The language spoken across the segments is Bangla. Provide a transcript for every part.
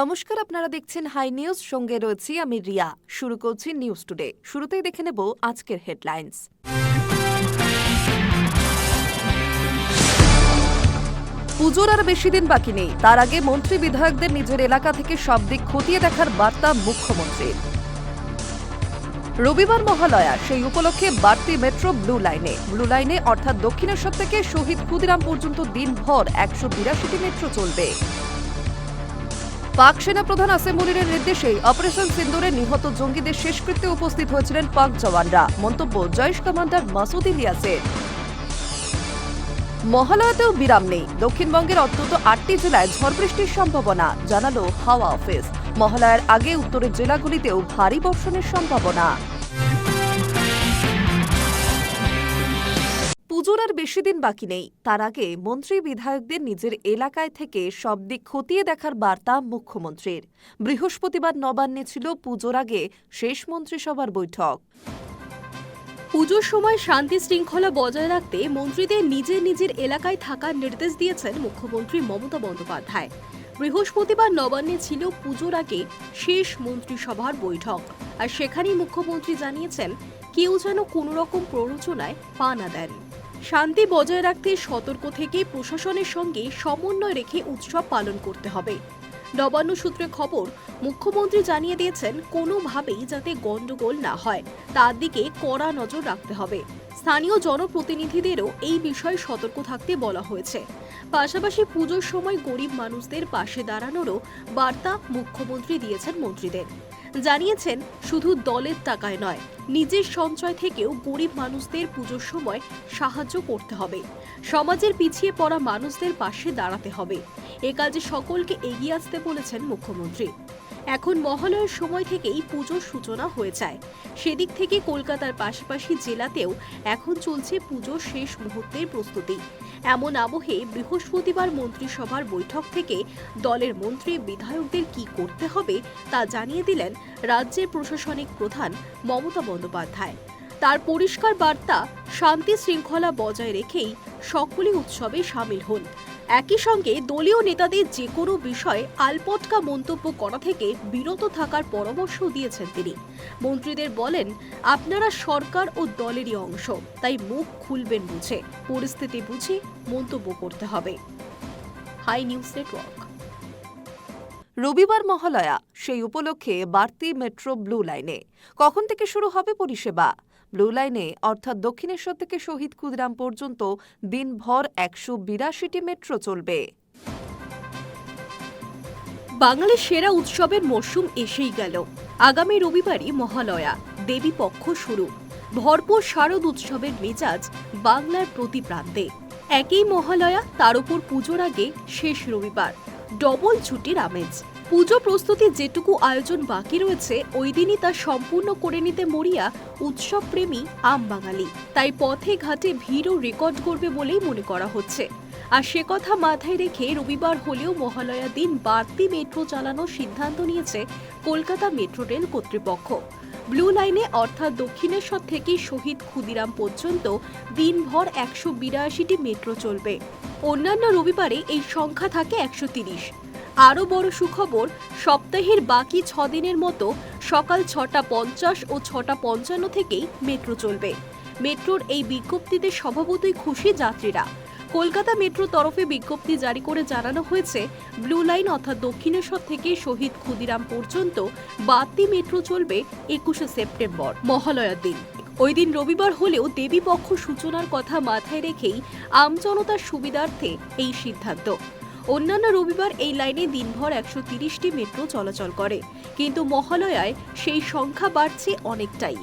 নমস্কার, আপনারা দেখছেন হাই নিউজ সঙ্গে রয়েছি আমি রিয়া। শুরু করছি নিউজ টুডে শুরুতেই দেখে নেব আজকের হেডলাইন্স পুজোর আর বেশি দিন বাকি নেই। তার আগে মন্ত্রী বিধায়কদের নিজের এলাকা থেকে সব দিক খতিয়ে দেখার বার্তা মুখ্যমন্ত্রীর। রবিবার মহালয়া, সেই উপলক্ষে বাড়তি মেট্রো ব্লু লাইনে। ব্লু লাইনে অর্থাৎ দক্ষিণেশ্বর থেকে শহীদ ক্ষুদিরাম পর্যন্ত দিনভর একশো বিরাশিটি মেট্রো চলবে। পাক সেনা প্রধান নির্দেশেই নির্দেশে অপারেশন সিন্দুরে নিহত জঙ্গিদের শেষকৃত্যে উপস্থিত হয়েছিলেন পাক জওয়ানরা। মন্তব্য, জয়েশ কমান্ডার মাসুদ ইলিয়াসের। মহালয়াতেও বিরাম নেই। দক্ষিণবঙ্গের অন্তত আটটি জেলায় ঝড় বৃষ্টির সম্ভাবনা, জানালো হাওয়া অফিস। মহালয়ার আগে উত্তরের জেলাগুলিতেও ভারী বর্ষণের সম্ভাবনা। পুজোর আর বেশি দিন বাকি নেই। তার আগে মন্ত্রী বিধায়কদের নিজের এলাকায় থেকে সব দিক খতিয়ে দেখার বার্তা মুখ্যমন্ত্রীর। বৃহস্পতিবার নবান্নে ছিল পুজোর আগে শেষ মন্ত্রিসভার বৈঠক। পুজোর সময় শান্তি শৃঙ্খলা বজায় রাখতে মন্ত্রীদের নিজের নিজের এলাকায় থাকার নির্দেশ দিয়েছেন মুখ্যমন্ত্রী মমতা বন্দ্যোপাধ্যায়। বৃহস্পতিবার নবান্নে ছিল পুজোর আগে শেষ মন্ত্রিসভার বৈঠক। আর সেখানেই মুখ্যমন্ত্রী জানিয়েছেন, কেউ যেন কোনো রকম প্ররোচনায় পা না দেন। শান্তি বজায় রাখতে সতর্ক থেকে প্রশাসনের সঙ্গে সমন্বয় রেখে উৎসব পালন করতে হবে। নবান্ন সূত্রে খবর, মুখ্যমন্ত্রী জানিয়ে দিয়েছেন, কোনোভাবেই যাতে গণ্ডগোল না হয়। তার দিকে কড়া নজর রাখতে হবে। স্থানীয় জনপ্রতিনিধিদেরও এই বিষয়ে সতর্ক থাকতে বলা হয়েছে। পাশাপাশি পুজোর সময় গরিব মানুষদের পাশে দাঁড়ানোরও বার্তা মুখ্যমন্ত্রী দিয়েছেন মন্ত্রীদের। জানিয়েছেন, শুধু দলের টাকায় নয়, নিজের সঞ্চয় থেকেও গরিব মানুষদের পুজোর সময় সাহায্য করতে হবে। সমাজের পিছিয়ে পড়া মানুষদের পাশে দাঁড়াতে হবে। এ কাজে সকলকে এগিয়ে আসতে বলেছেন মুখ্যমন্ত্রী। এখন মহালয়ের সময় থেকেই পুজোর সূচনা হয়ে যায়। সেদিক থেকে কলকাতার পাশাপাশি জেলাতেও এখন চলছে পুজোর শেষ মুহূর্তের প্রস্তুতি। এমন আবহে বৃহস্পতিবার মন্ত্রিসভার বৈঠক থেকে দলের মন্ত্রী, বিধায়কদের কি করতে হবে তা জানিয়ে দিলেন রাজ্যের প্রশাসনিক প্রধান মমতা বন্দ্যোপাধ্যায়। তার পরিষ্কার বার্তা, শান্তি শৃঙ্খলা বজায় রেখেই সকলে উৎসবে সামিল হন। একই সঙ্গে দলীয় নেতাদের যে কোনো বিষয়ে আলপটকা মন্তব্য করা থেকে বিরত থাকার পরামর্শ দিয়েছেন তিনি। মন্ত্রীদের বলেন, আপনারা সরকার ও দলেরই অংশ, তাই মুখ খুলবেন বুঝে। পরিস্থিতি বুঝে মন্তব্য করতে হবে। Hi news network. রবিবার মহালয়া, সেই উপলক্ষে বাড়তি মেট্রো ব্লু লাইনে। কখন থেকে শুরু হবে পরিষেবা? ব্লু লাইনে অর্থাৎ দক্ষিণেশ্বর থেকে শহীদ ক্ষুদিরাম পর্যন্ত দিনভর একশো বিরাশিটি মেট্রো চলবে। বাঙালির সেরা উৎসবের মরশুম এসেই গেল। আগামী রবিবারই মহালয়া, দেবী পক্ষ শুরু। ভরপুর শারদ উৎসবের মেজাজ বাংলার প্রতি প্রান্তে একই মহালয়া, তার উপর পুজোর আগে শেষ রবিবার ডবল ছুটির আমেজ। পুজো প্রস্তুতি যেটুকু আয়োজন বাকি রয়েছে, ওই দিনই তা সম্পূর্ণ করে নিতে মরিয়া উৎসব প্রেমী আম বাঙালি তাই পথে ঘাটে ভিড়ও রেকর্ড করবে বলেই মনে করা হচ্ছে। আর সে কথা মাথায় রেখে রবিবার হলেও মহালয়া দিন বাড়তি মেট্রো চালানোর সিদ্ধান্ত নিয়েছে কলকাতা মেট্রো রেল কর্তৃপক্ষ। ব্লু লাইনে অর্থাৎ দক্ষিণেশ্বর থেকে শহীদ ক্ষুদিরাম পর্যন্ত দিনভর একশো বিরাশিটি মেট্রো চলবে। অন্যান্য রবিবারে এই সংখ্যা থাকে একশো তিরিশ। আরও বড় সুখবর, সপ্তাহের বাকি ছ দিনের মতো সকাল ছটা পঞ্চাশ ও ছটা পঞ্চান্ন থেকেই মেট্রো চলবে। মেট্রোর এই বিজ্ঞপ্তিতে স্বভাবতই খুশি যাত্রীরা। কলকাতা মেট্রো তরফে বিজ্ঞপ্তি জারি করে জানানো হয়েছে, ব্লু লাইন অর্থাৎ দক্ষিণেশ্বর থেকে শহীদ ক্ষুদিরাম পর্যন্ত বাড়তি মেট্রো চলবে একুশে সেপ্টেম্বর, মহালয়ার দিন। ওই দিন রবিবার হলেও দেবীপক্ষ সূচনার কথা মাথায় রেখেই আমজনতার সুবিধার্থে এই সিদ্ধান্ত। অন্যান্য রবিবার এই লাইনে দিনভর একশো তিরিশটি মেট্রো চলাচল করে। কিন্তু মহালয়ায় সেই সংখ্যা বাড়ছে অনেকটাই।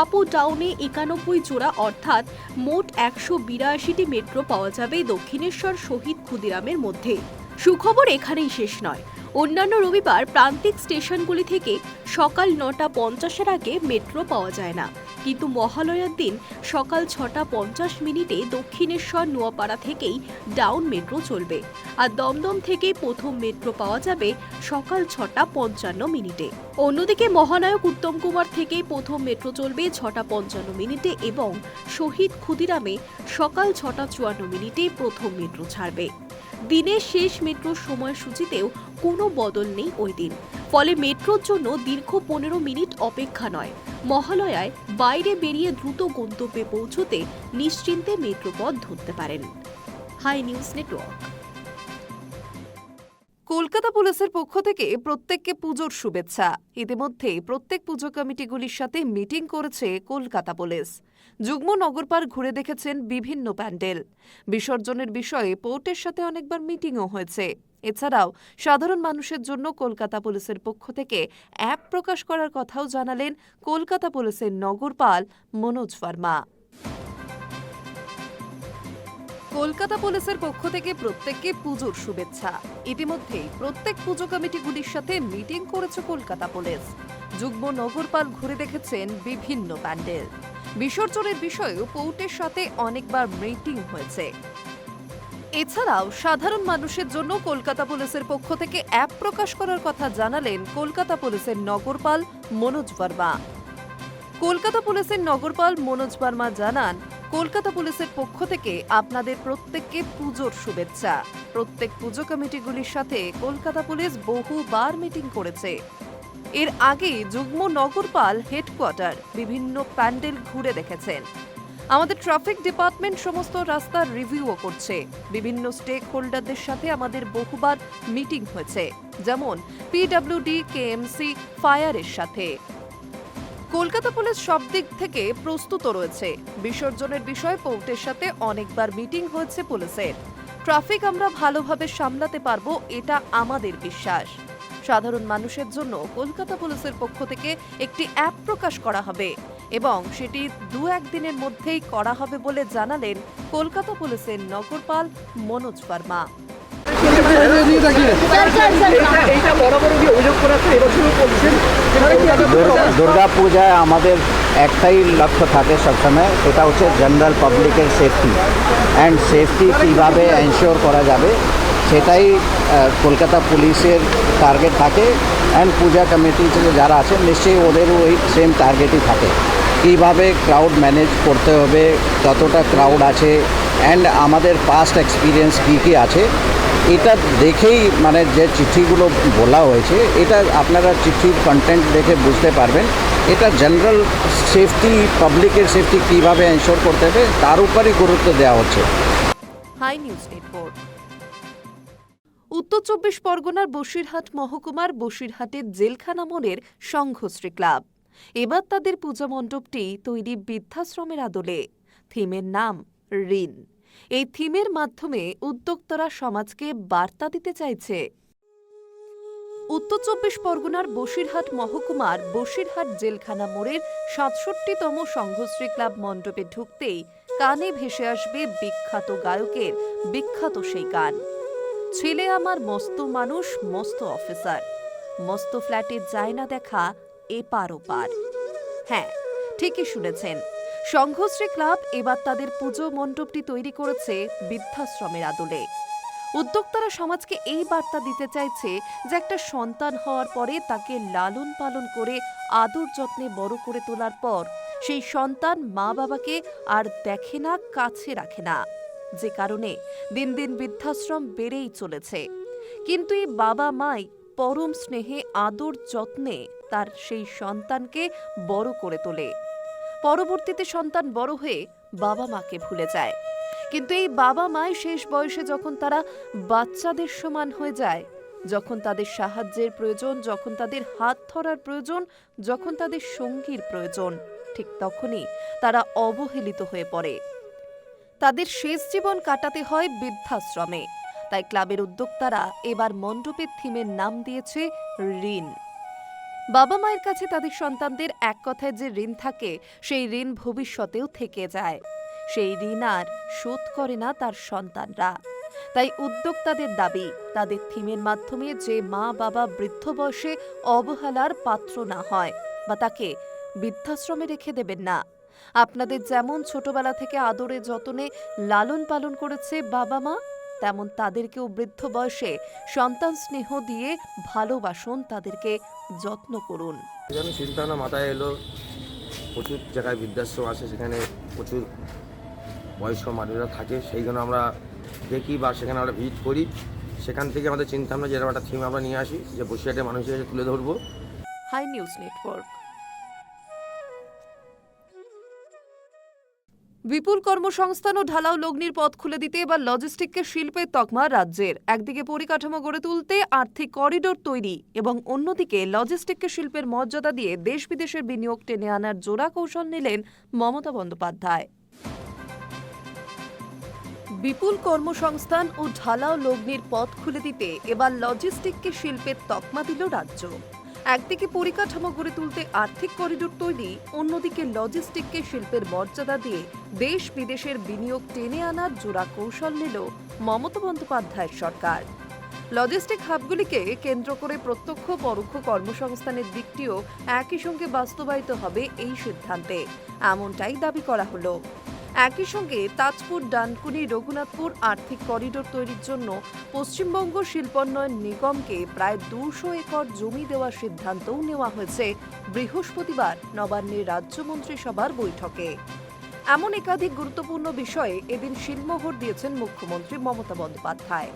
আপ ও ডাউনে একানব্বই জোড়া অর্থাৎ মোট একশো বিরাশিটি মেট্রো পাওয়া যাবে দক্ষিণেশ্বর শহীদ ক্ষুদিরামের মধ্যে। সুখবর এখানেই শেষ নয়। অন্যান্য রবিবার প্রান্তিক স্টেশনগুলি থেকে সকাল নটা পঞ্চাশের আগে মেট্রো পাওয়া যায় না। কিন্তু মহালয়ার দিন সকাল ছটা পঞ্চাশ মিনিটে দক্ষিণেশ্বর নোয়াপাড়া থেকেই ডাউন মেট্রো চলবে আর দমদম থেকে প্রথম মেট্রো পাওয়া যাবে সকাল ছটা পঞ্চান্ন মিনিটে। অন্যদিকে মহানায়ক উত্তম কুমার থেকেই প্রথম মেট্রো চলবে ছটা পঞ্চান্ন মিনিটে এবং শহীদ ক্ষুদিরামে সকাল ছটা চুয়ান্ন মিনিটে প্রথম মেট্রো ছাড়বে। দিনের শেষ মেট্রোর সময়সূচিতেও কোনো বদল নেই ওই দিন। ফলে মেট্রোর জন্য দীর্ঘ পনেরো মিনিট অপেক্ষা নয়। মহালয়ায় বাইরে বেরিয়ে দ্রুত গন্তব্যে পৌঁছতে নিশ্চিন্তে মেট্রো পথ ধরতে পারেন। High news network. কলকাতা পুলিশের পক্ষ থেকে প্রত্যেককে পুজোর শুভেচ্ছা। ইতিমধ্যে প্রত্যেক পুজো কমিটিগুলির সাথে মিটিং করেছে কলকাতা পুলিশ। যুগ্ম নগরপার ঘুরে দেখেছেন বিভিন্ন প্যান্ডেল। বিসর্জনের বিষয়ে পোর্টের সাথে অনেকবার মিটিংও হয়েছে। এছাড়াও সাধারণ মানুষের জন্য কলকাতা পুলিশের পক্ষ থেকে অ্যাপ প্রকাশ করার কথাও জানালেন কলকাতা পুলিশের নগরপাল মনোজ ভার্মা। কলকাতা পুলিশের পক্ষ থেকে প্রত্যেককে পুজোর শুভেচ্ছা। ইতিমধ্যেই প্রত্যেক পুজো কমিটিগুলির সাথে মিটিং করেছে কলকাতা পুলিশ। যুগ্ম নগরপাল ঘুরে দেখেছেন বিভিন্ন প্যান্ডেল। বিসর্জনের বিষয়েও পৌটের সাথে অনেকবার মিটিং হয়েছে। এছাড়াও সাধারণ মানুষের জন্য কলকাতা পুলিশের পক্ষ থেকে অ্যাপ প্রকাশ করার কথা জানালেন কলকাতা পুলিশের নগরপাল মনোজ বর্মা। কলকাতা পুলিশের নগরপাল মনোজ বর্মা জানান কলকাতা পুলিশের পক্ষ থেকে আপনাদের প্রত্যেককে পুজোর শুভেচ্ছা। প্রত্যেক পুজো কমিটিগুলির সাথে কলকাতা পুলিশ বহুবার মিটিং করেছে। এর আগে যুগ্ম নগরপাল হেডকোয়ার্টার বিভিন্ন প্যান্ডেল ঘুরে দেখেছেন। আমাদের ট্রাফিক ডিপার্টমেন্ট সমস্ত রাস্তার রিভিউও করছে। বিভিন্ন স্টেক হোল্ডারদের সাথে আমাদের বহুবার মিটিং হয়েছে। যেমন পিডব্লিউডি কেএমসি ফায়ারের সাথে। কলকাতা পুলিশ সব দিক থেকে প্রস্তুত রয়েছে। বিসর্জনের বিষয়ে পোর্টের সাথে অনেকবার মিটিং হয়েছে পুলিশের। ট্রাফিক আমরা ভালোভাবে সামলাতে পারব, এটা আমাদের বিশ্বাস। সাধারণ মানুষের জন্য কলকাতা পুলিশের পক্ষ থেকে একটি অ্যাপ প্রকাশ করা হবে এবং সেটি দু একদিনের মধ্যেই করা হবে বলে জানালেন কলকাতা পুলিশের নগরপাল মনোজ ভার্মা দুর্গা- পূজায় আমাদের একটাই লক্ষ্য থাকে সবসময়, সেটা হচ্ছে জেনারেল পাবলিকের সেফটি অ্যান্ড সেফটি কীভাবে এনশিওর করা যাবে, সেটাই কলকাতা পুলিশের টার্গেট থাকে। অ্যান্ড পূজা কমিটি যারা আছে নিশ্চয়ই ওদেরও ওই সেম টার্গেটই থাকে। কীভাবে ক্রাউড ম্যানেজ করতে হবে, কতটা ক্রাউড আছে অ্যান্ড আমাদের পাস্ট এক্সপিরিয়েন্স কী কী আছে এটা দেখেই মানে যে চিঠিগুলো বলা হয়েছে, এটা আপনারা চিঠির কন্টেন্ট দেখে বুঝতে পারবেন। এটা জেনারেল সেফটি পাবলিকের সেফটি কীভাবে এনশোর করতে হবে, তার উপরই গুরুত্ব দেওয়া হচ্ছে। হাই নিউজ নেটওয়ার্ক উত্তর চব্বিশ পরগনার বসিরহাট মহকুমার বসিরহাটের জেলখানা মোড়ের সংঘশ্রী ক্লাব। এবার তাদের পূজা মণ্ডপটি তৈরি বৃদ্ধাশ্রমের আদলে। থিমের নাম ঋণ। এই থিমের মাধ্যমে উদ্যোক্তারা সমাজকে বার্তা দিতে চাইছে। উত্তর চব্বিশ পরগনার বসিরহাট মহকুমার বসিরহাট জেলখানা মোড়ের সাতষট্টিতম সংঘশ্রী ক্লাব মণ্ডপে ঢুকতেই কানে ভেসে আসবে বিখ্যাত গায়কের বিখ্যাত সেই গান। ছেলে আমার মস্ত মানুষ, মস্ত অফিসার। মস্ত ফ্ল্যাটে যায় না দেখা, এপার ওপার। হ্যাঁ ঠিকই শুনেছেন। সংঘশ্রী ক্লাব এবার তাদের পুজো মণ্ডপটি তৈরি করেছে বৃদ্ধাশ্রমের আদলে। উদ্যোক্তারা সমাজকে এই বার্তা দিতে চাইছে যে একটা সন্তান হওয়ার পরে তাকে লালন পালন করে আদর যত্নে বড় করে তোলার পর সেই সন্তান মা বাবাকে আর দেখে না, কাছে রাখে না। যে কারণে দিন দিন বৃদ্ধাশ্রম বেড়েই চলেছে। কিন্তু এই বাবা মাই পরম স্নেহে আদর যত্নে তার সেই সন্তানকে বড় করে তোলে। পরবর্তীতে সন্তান বড় হয়ে বাবা মাকে ভুলে যায়। কিন্তু এই বাবা মায় শেষ বয়সে যখন তারা বাচ্চাদের সমান হয়ে যায়, যখন তাদের সাহায্যের প্রয়োজন, যখন তাদের হাত ধরার প্রয়োজন, যখন তাদের সঙ্গীর প্রয়োজন, ঠিক তখনই তারা অবহেলিত হয়ে পড়ে। তাদের শেষ জীবন কাটাতে হয় বৃদ্ধাশ্রমে। তাই ক্লাবের উদ্যোক্তারা এবার মণ্ডপের থিমের নাম দিয়েছে ঋণ। বাবা মায়ের কাছে তাদের সন্তানদের এক কথায় যে ঋণ থাকে, সেই ঋণ ভবিষ্যতেও থেকে যায়। সেই ঋণ আর শোধ করে না তার সন্তানরা। তাই উদ্যোক্তাদের দাবি, তাদের থিমের মাধ্যমে যে মা, বাবা বৃদ্ধ বয়সে অবহেলার পাত্র না হয় বা তাকে বৃদ্ধাশ্রমে রেখে দেবেন না। আপনাদের যেমন ছোটবেলা থেকে আদরে যতনে লালন পালন করেছে বাবা মা তেমন তাদেরকেও বৃদ্ধ বয়সে সন্তান স্নেহ দিয়ে ভালোবাসুন তাদেরকে যত্ন করুন। চিন্তা ভাবনা মাথায় এলো প্রচুর জায়গায় বৃদ্ধাশ্রম আছে সেখানে প্রচুর বয়স্ক মানুষরা থাকে সেই জন্য আমরা দেখি বা সেখানে আমরা ভিজিট করি। সেখান থেকে আমাদের চিন্তা ভাবনা যেরকম একটা থিম আমরা নিয়ে আসি যে বসিরহাটের মানুষের তুলে ধরবো। হাই নিউজ নেটওয়ার্ক বিপুল কর্মসংস্থান ও ঢালাও লগ্নির পথ খুলে দিতে এবার লজিস্টিককে শিল্পের তকমা রাজ্যের। একদিকে পরিকাঠামো গড়ে তুলতে আর্থিক করিডোর তৈরি এবং অন্যদিকে লজিস্টিককে শিল্পের মর্যাদা দিয়ে দেশ বিদেশের বিনিয়োগ টেনে আনার জোড়া কৌশল নিলেন মমতা বন্দ্যোপাধ্যায়। বিপুল কর্মসংস্থান ও ঢালাও লগ্নির পথ খুলে দিতে এবার লজিস্টিককে শিল্পের তকমা দিল রাজ্য। একদিকে পরিকাঠামো গড়ে তুলতে আর্থিক করিডোর তৈরি, অন্যদিকে লজিস্টিককে শিল্পের মর্যাদা দিয়ে দেশ বিদেশের বিনিয়োগ টেনে আনার জোড়া কৌশল নিল মমতা বন্দ্যোপাধ্যায়ের সরকার। লজিস্টিক হাবগুলিকে কেন্দ্র করে প্রত্যক্ষ পরোক্ষ কর্মসংস্থানের দিকটিও একই সঙ্গে বাস্তবায়িত হবে এই সিদ্ধান্তে। এমনটাই দাবি করা হলো। একই সঙ্গে তাজপুর, ডানকুনি, রঘুনাথপুর আর্থিক করিডোর তৈরির জন্য পশ্চিমবঙ্গ শিল্পোন্নয়ন নিগমকে প্রায় দুশো একর জমি দেওয়ার সিদ্ধান্তও নেওয়া হয়েছে বৃহস্পতিবার নবান্নের রাজ্য মন্ত্রিসভার বৈঠকে। এমন একাধিক গুরুত্বপূর্ণ বিষয়ে এদিন শিলমোহর দিয়েছেন মুখ্যমন্ত্রী মমতা বন্দ্যোপাধ্যায়।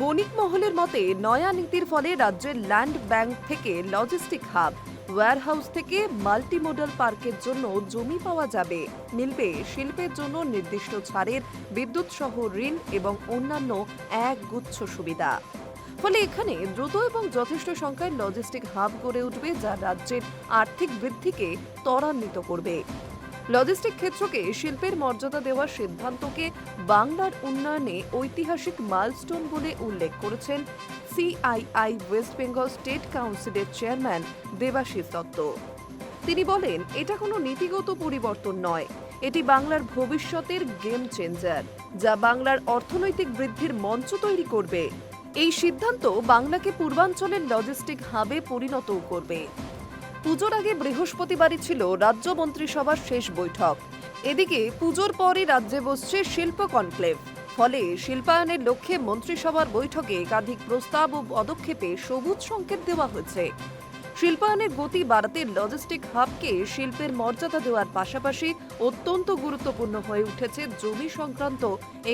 বণিক মহলের মতে, নয়া নীতির ফলে রাজ্যের ল্যান্ড ব্যাংক থেকে লজিস্টিক হাব ওয়্যারহাউস থেকে মাল্টিমোডাল পার্কের জন্য জমি পাওয়া যাবে। মিলবে শিল্পের জন্য নির্দিষ্ট ছাড়ের, বিদ্যুৎ সহ ঋণ এবং অন্যান্য এক গুচ্ছ সুবিধা। ফলে এখানে দ্রুত এবং যথেষ্ট সংখ্যায় লজিস্টিক হাব গড়ে উঠবে যা রাজ্যের আর্থিক বৃদ্ধিকে ত্বরান্বিত করবে। লজিস্টিক ক্ষেত্রকে শিল্পের মর্যাদা দেওয়ার সিদ্ধান্তকে বাংলার উন্নয়নে ঐতিহাসিক মাইলস্টোন বলে উল্লেখ করেছেন সিআইআই ওয়েস্ট বেঙ্গল স্টেট কাউন্সিলের চেয়ারম্যান দেবাশিস দত্ত। তিনি বলেন, এটা কোনো নীতিগত পরিবর্তন নয়। এটি বাংলার ভবিষ্যতের গেম চেঞ্জার যা বাংলার অর্থনৈতিক বৃদ্ধির মঞ্চ তৈরি করবে। এই সিদ্ধান্ত বাংলাকে পূর্বাঞ্চলের লজিস্টিক হাবে পরিণতও করবে। পুজোর আগে বৃহস্পতিবারই ছিল রাজ্য মন্ত্রিসভার শেষ বৈঠক। এদিকে পুজোর পরই রাজ্যে বসছে শিল্প কনক্লেভ। ফলে শিল্পায়নের লক্ষ্যে মন্ত্রিসভার বৈঠকে একাধিক প্রস্তাব ও পদক্ষেপে সবুজ সংকেত দেওয়া হয়েছে। শিল্পায়নের গতি বাড়াতে লজিস্টিক হাবকে শিল্পের মর্যাদা দেওয়ার পাশাপাশি অত্যন্ত গুরুত্বপূর্ণ হয়ে উঠেছে জমি সংক্রান্ত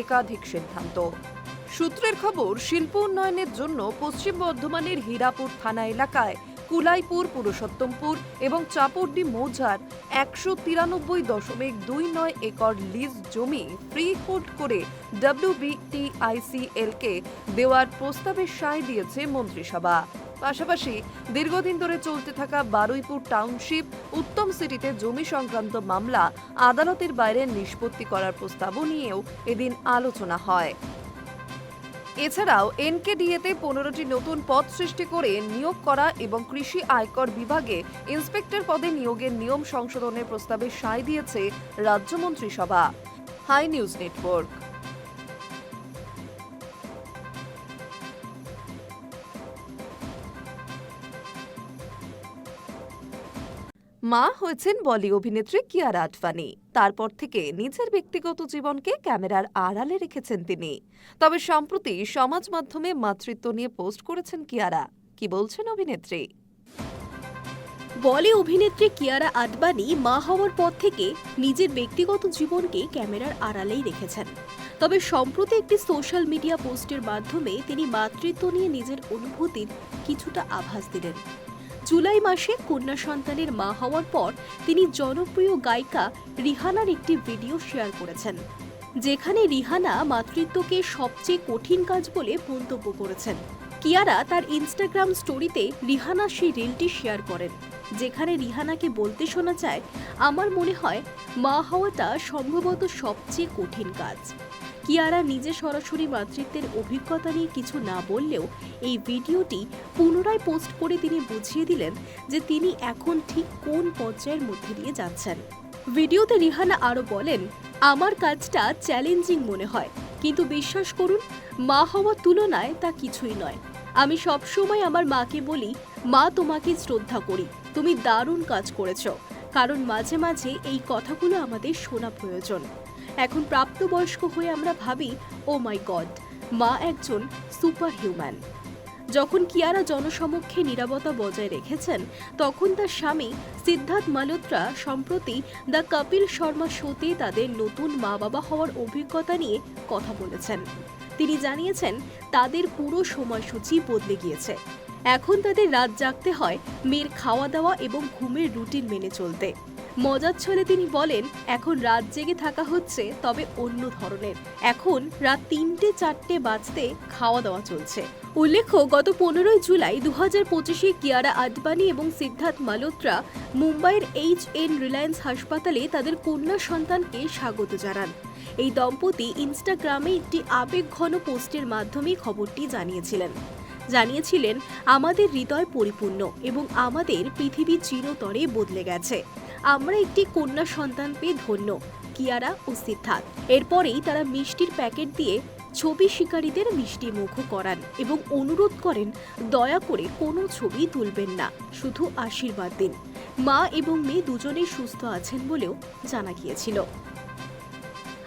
একাধিক সিদ্ধান্ত। সূত্রের খবর, শিল্প উন্নয়নের জন্য পশ্চিম বর্ধমানের হীরাপুর থানা এলাকায় কুলাইপুর, পুরুষোত্তমপুর এবং চাপড়ডি মৌজার একশো তিরানব্বই দশমিক দুই নয় একর লিজ জমি ফ্রি হোল্ড করে ডাব্লিউবিটিআইসিএল কে দেওয়ার প্রস্তাবে সায় দিয়েছে মন্ত্রিসভা। পাশাপাশি দীর্ঘদিন ধরে চলতে থাকা বারুইপুর টাউনশিপ উত্তম সিটিতে জমি সংক্রান্ত মামলা আদালতের বাইরে নিষ্পত্তি করার প্রস্তাবও নিয়েও এদিন আলোচনা হয়। এছাড়াও এনকেডিএতে পনেরোটি নতুন পদ সৃষ্টি করে নিয়োগ করা এবং কৃষি আয়কর বিভাগে ইন্সপেক্টর পদে নিয়োগের নিয়ম সংশোধনের প্রস্তাবে সায় দিয়েছে রাজ্য মন্ত্রিসভা হাই নিউজ নেটওয়ার্ক। মা হয়েছেন বলি অভিনেত্রী কিয়ারা আডবাণী তারপর থেকে নিজের ব্যক্তিগত জীবনকে ক্যামেরার আড়ালে রেখেছেন তিনি। তবে সম্প্রতি সমাজ মাধ্যমে মাতৃত্ব নিয়ে পোস্ট করেছেন কিয়ারা। কি বলছেন অভিনেত্রী? বলি অভিনেত্রী কিয়ারা আডবাণী মা হওয়ার পর থেকে নিজের ব্যক্তিগত জীবনকে ক্যামেরার আড়ালেই রেখেছেন। তবে সম্প্রতি একটি সোশ্যাল মিডিয়া পোস্টের মাধ্যমে তিনি মাতৃত্ব নিয়ে নিজের অনুভূতির কিছুটা আভাস দিলেন। জুলাই মাসে কন্যা সন্তানের মা হওয়ার পর তিনি জনপ্রিয় গায়িকা রিহানার একটি ভিডিও শেয়ার করেছেন, যেখানে রিহানা মাতৃত্বকে সবচেয়ে কঠিন কাজ বলে মন্তব্য করেছেন। কিয়ারা তার ইনস্টাগ্রাম স্টোরিতে রিহানা সেই রিলটি শেয়ার করেন, যেখানে রিহানাকে বলতে শোনা যায়, আমার মনে হয় মা হওয়াটা সম্ভবত সবচেয়ে কঠিন কাজ। কিয়ারা নিজে সরাসরি মাতৃত্বের অভিজ্ঞতা নিয়ে কিছু না বললেও এই ভিডিওটি পুনরায় পোস্ট করে তিনি বুঝিয়ে দিলেন যে তিনি এখন ঠিক কোন পর্যায়ের মধ্যে দিয়ে যাচ্ছেন। ভিডিওতে রিহানা আরও বলেন, আমার কাজটা চ্যালেঞ্জিং মনে হয়, কিন্তু বিশ্বাস করুন, মা হওয়ার তুলনায় তা কিছুই নয়। আমি সবসময় আমার মাকে বলি, মা, তোমাকে শ্রদ্ধা করি, তুমি দারুণ কাজ করেছ, কারণ মাঝে মাঝে এই কথাগুলো আমাদের শোনা প্রয়োজন। এখন প্রাপ্তবয়স্ক হয়ে আমরা ভাবি, ও মাই গড, মা একজন সুপার হিউম্যান যখন কিয়ারা জনসমক্ষে নিরাপত্তা বজায় রেখেছেন, তখন তার স্বামী সিদ্ধার্থ মালহোত্রা সম্প্রতি দ্য কপিল শর্মা শোতে তাদের নতুন মা বাবা হওয়ার অভিজ্ঞতা নিয়ে কথা বলেছেন। তিনি জানিয়েছেন, তাদের পুরো সময়সূচি বদলে গিয়েছে। এখন তাদের রাত জাগতে হয় মেয়ের খাওয়া দাওয়া এবং ঘুমের রুটিন মেনে চলতে। মজার ছলে তিনি বলেন, এখন রাত জেগে থাকা হচ্ছে, তবে অন্য ধরনের। এখন রাত তিনটে চারটে বাজতে খাওয়া দাওয়া চলছে। উল্লেখ্য, গত পনেরোই জুলাই দু হাজার পঁচিশে কিয়ারা আডবাণী এবং সিদ্ধার্থ মালহোত্রা মুম্বাইয়ের এইচ এন রিলায়েন্স হাসপাতালে তাদের কন্যা সন্তানকে স্বাগত জানান। এই দম্পতি ইনস্টাগ্রামে একটি আবেগঘন পোস্টের মাধ্যমে খবরটি জানিয়েছিলেন। জানিয়েছিলেন, আমাদের হৃদয় পরিপূর্ণ এবং আমাদের পৃথিবী চিরতরে বদলে গেছে। আমরা একটি কন্যা সন্তান পেয়ে ধন্য, কিয়ারা ও সিদ্ধার্থ। এরপরেই তারা মিষ্টির প্যাকেট দিয়ে ছবি শিকারীদের মিষ্টি মুখ করান এবং অনুরোধ করেন, দয়া করে কোনো ছবি তুলবেন না, শুধু আশীর্বাদ দিন। মা এবং মেয়ে দুজনেই সুস্থ আছেন বলেও জানা গিয়েছিল।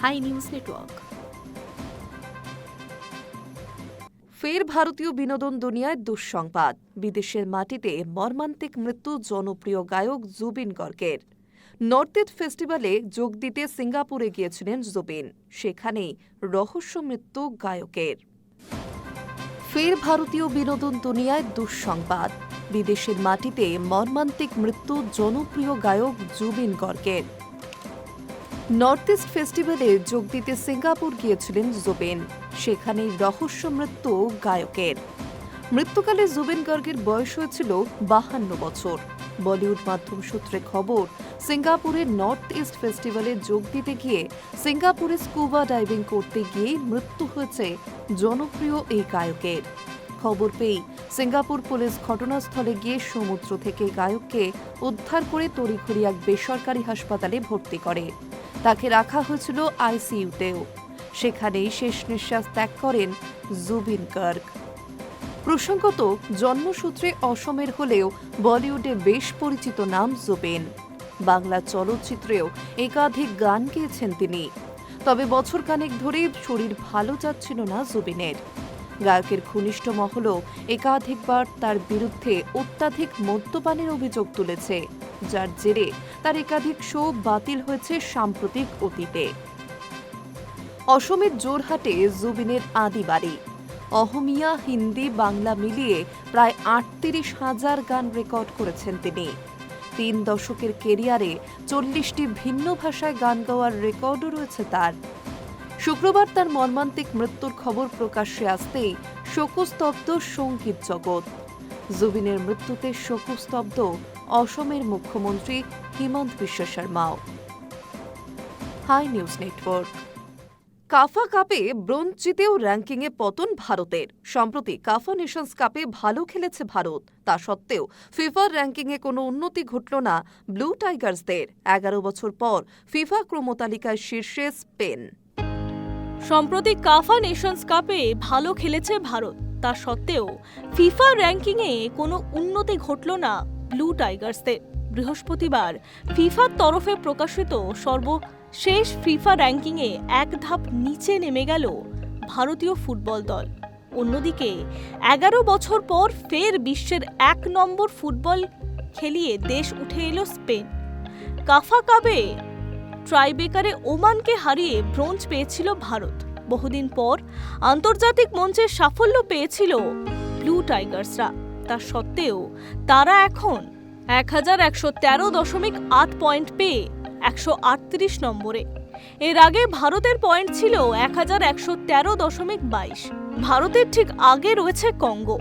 Hi news network. ফের ভারতীয় বিনোদন দুনিয়ায় দুঃসংবাদ। বিদেশের মাটিতে মর্মান্তিক মৃত্যু জনপ্রিয় গায়ক জুবিন গর্গের। নর্থ ইস্ট ফেস্টিভ্যালে যোগ দিতে সিঙ্গাপুরে গিয়েছিলেন জুবিন। সেখানেই রহস্য মৃত্যু গায়কের। ফের ভারতীয় বিনোদন দুনিয়ায় দুঃসংবাদ। বিদেশের মাটিতে মর্মান্তিক মৃত্যু জনপ্রিয় গায়ক জুবিন গর্গের। নর্থ ইস্ট ফেস্টিভ্যালে যোগ দিতে সিঙ্গাপুর গিয়েছিলেন জুবিন। সেখানেই রহস্য মৃত্যু গায়কের। মৃত্যুকালে জুবিন গার্গের বয়স হয়েছিল বাহান্ন বছর। বলিউড মাধ্যম সূত্রে খবর, সিঙ্গাপুরের নর্থ ইস্ট ফেস্টিভ্যালে যোগ দিতে গিয়ে সিঙ্গাপুরে স্কুবা ডাইভিং করতে গিয়ে মৃত্যু হয়েছে জনপ্রিয় এই গায়কের। খবর পেয়ে সিঙ্গাপুর পুলিশ ঘটনাস্থলে গিয়ে সমুদ্র থেকে গায়ককে উদ্ধার করে তড়িঘড়ি এক বেসরকারি হাসপাতালে ভর্তি করে। তাকে রাখা হয়েছিল আইসিইউতেও। সেখানেই শেষ নিঃশ্বাস ত্যাগ করেন জুবিন গার্গ। প্রসঙ্গত, জন্মসূত্রে অসমের হলেও বলিউডে বেশ পরিচিত নাম জুবিন। বাংলা চলচ্চিত্রেও একাধিক গান গেয়েছেন তিনি। তবে বছর কানেক ধরে শরীর ভালো যাচ্ছিল না জুবিনের। গায়কের ঘনিষ্ঠ মহলও একাধিকবার তার বিরুদ্ধে অত্যাধিক মদ্যপানের অভিযোগ তুলেছে, যার জেরে তার একাধিক শো বাতিল হয়েছে সাম্প্রতিক অতীতে। অসমের জোরহাটে জুবিনের আদি বাড়ি। অহমিয়া হিন্দি বাংলা মিলিয়ে প্রায় আটত্রিশ হাজার গান রেকর্ড করেছেন তিনি। তিন দশকের কেরিয়ারে চল্লিশটি ভিন্ন ভাষায় গান গাওয়ার রেকর্ডও রয়েছে তার। শুক্রবার তার মর্মান্তিক মৃত্যুর খবর প্রকাশ্যে আসতেই শোকস্তব্ধ সংগীত জগৎ। জুবিনের মৃত্যুতে শোকস্তব্ধ অসমের মুখ্যমন্ত্রী Himanta Biswa শর্মাও। High news network. কাফা কাপে ব্রোঞ্জ জিতেও র্যাঙ্কিংয়ে পতন ভারতের। সম্প্রতি কাফা নেশনস কাপে ভালো খেলেছে ভারত। তা সত্ত্বেও ফিফার র্যাঙ্কিংয়ে কোনো উন্নতি ঘটল না ব্লু টাইগার্সদের। এগারো বছর পর ফিফা ক্রমতালিকায় শীর্ষে স্পেন। সম্প্রতি কাফা নেশনস কাপে ভালো খেলেছে ভারত। তা সত্ত্বেও ফিফা র্যাঙ্কিংয়ে কোনো উন্নতি ঘটল না ব্লু টাইগার্সদের। বৃহস্পতিবার ফিফার তরফে প্রকাশিত সর্বশেষ ফিফা র্যাঙ্কিংয়ে এক ধাপ নিচে নেমে গেল ভারতীয় ফুটবল দল। অন্যদিকে, এগারো বছর পর ফের বিশ্বের এক নম্বর ফুটবল খেলিয়ে দেশ উঠে এলো স্পেন। কাফা কাবে ট্রাইবেকারে ওমানকে হারিয়ে ব্রোঞ্জ পেয়েছিল ভারত। বহুদিন পর আন্তর্জাতিক মঞ্চে সাফল্য পেয়েছিল ব্লু টাইগার্সরা। তা সত্ত্বেও তারা এখন এক হাজার একশো তেরো দশমিক আট পয়েন্ট পেয়ে একশো আটত্রিশ নম্বরে। এর আগে ভারতের পয়েন্ট ছিল এক হাজার একশো তেরো দশমিক বাইশ। ভারতের ঠিক আগে রয়েছে কঙ্গো।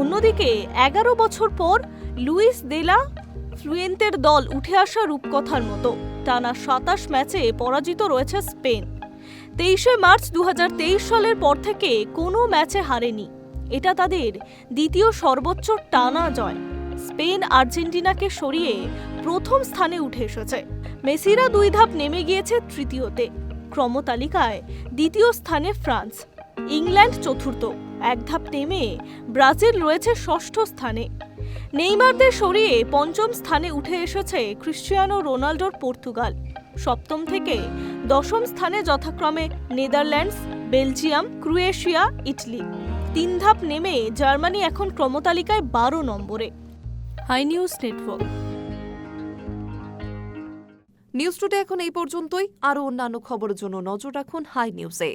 অন্যদিকে এগারো বছর পর লুইস দেলা ফ্লুয়েন্তের দল উঠে আসা রূপকথার মতো। টানা সাতাশ ম্যাচে পরাজিত রয়েছে স্পেন। তেইশে মার্চ দু হাজার তেইশ সালের পর থেকে কোনো ম্যাচে হারেনি। এটা তাদের দ্বিতীয় সর্বোচ্চ টানা জয়। স্পেন আর্জেন্টিনাকে সরিয়ে প্রথম স্থানে উঠে এসেছে। মেসিরা দুই ধাপ নেমে গিয়েছে তৃতীয়তে। ক্রমতালিকায় দ্বিতীয় স্থানে ফ্রান্স, ইংল্যান্ড চতুর্থ। এক ধাপ নেমে ব্রাজিল রয়েছে ষষ্ঠ স্থানে। নেইমারদের সরিয়ে পঞ্চম স্থানে উঠে এসেছে ক্রিশ্চিয়ানো রোনাল্ডোর পর্তুগাল। সপ্তম থেকে দশম স্থানে যথাক্রমে নেদারল্যান্ডস, বেলজিয়াম, ক্রোয়েশিয়া, ইটালি। তিন ধাপ নেমে জার্মানি এখন ক্রমতালিকায় বারো নম্বরে। Hi news network. News today এখন এই পর্যন্তই। আরও অন্যান্য খবরের জন্য নজর রাখুন হাই নিউজে।